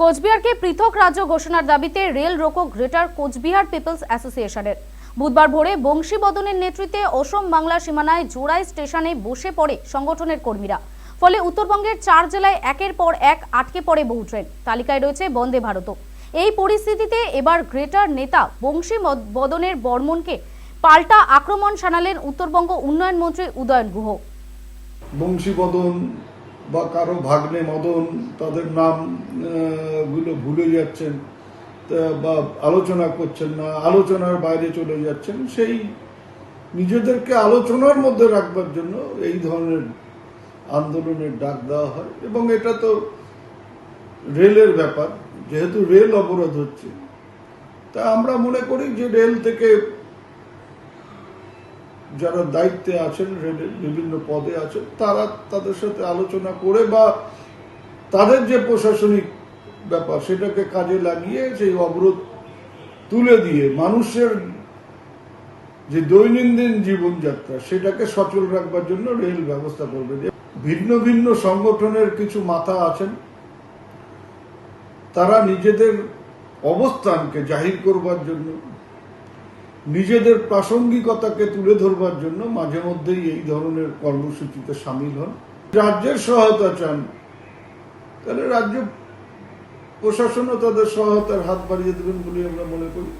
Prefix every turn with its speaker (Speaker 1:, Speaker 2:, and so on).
Speaker 1: কোচবিহারকে পৃথক রাজ্য ঘোষণার দাবিতে রেল রোকো গ্রেটার কোচবিহার পিপলস অ্যাসোসিয়েশনের। বুধবার ভোরে বংশীবদনের নেতৃত্বে অসম বাংলা সীমানায় জোড়াই স্টেশনে বসে পড়ে সংগঠনের কর্মীরা। ফলে উত্তরবঙ্গের চার জেলায় একের পর এক আটকে পড়ে বহু ট্রেন। তালিকায় রয়েছে বন্দে ভারতও। এই পরিস্থিতিতে এবার গ্রেটার নেতা বংশী বদনের বর্মনকে পাল্টা আক্রমণ শানালেন উত্তরবঙ্গ উন্নয়ন মন্ত্রী উদয়ন গুহ।
Speaker 2: বংশীবদন বা কারও ভাগ্নে মদন, তাদের নামগুলো ভুলে যাচ্ছেন বা আলোচনা করছেন না, আলোচনার বাইরে চলে যাচ্ছেন, সেই নিজেদেরকে আলোচনার মধ্যে রাখবার জন্য এই ধরনের আন্দোলনের ডাক দেওয়া হয়। এবং এটা তো রেলের ব্যাপার, যেহেতু রেল অবরোধ হচ্ছে। তা আমরা মনে করি যে রেল থেকে যারা দায়িত্বে আছেন রেলের বিভিন্ন পদে আছেন, তারা তাদের সাথে আলোচনা করে বা তাদের যে প্রশাসনিক ব্যাপার সেটাকে কাজে লাগিয়ে সেই অবরোধ তুলে দিয়ে মানুষের যে দৈনন্দিন জীবনযাত্রা সেটাকে সচল রাখবার জন্য রেল ব্যবস্থা করবে। যে ভিন্ন ভিন্ন সংগঠনের কিছু মাথা আছেন, তারা নিজেদের অবস্থানকে জাহির করবার জন্য নিজেদের প্রাসঙ্গিকতাকে তুলে ধরবার জন্য মাঝে মধ্যেই এই ধরনের কর্মসূচিতে সামিল হন। রাজ্যের সহায়তা চান। তাহলে রাজ্য প্রশাসনও তাদের সহায়তার হাত বাড়িয়ে দেবেন বলে আমরা মনে করি।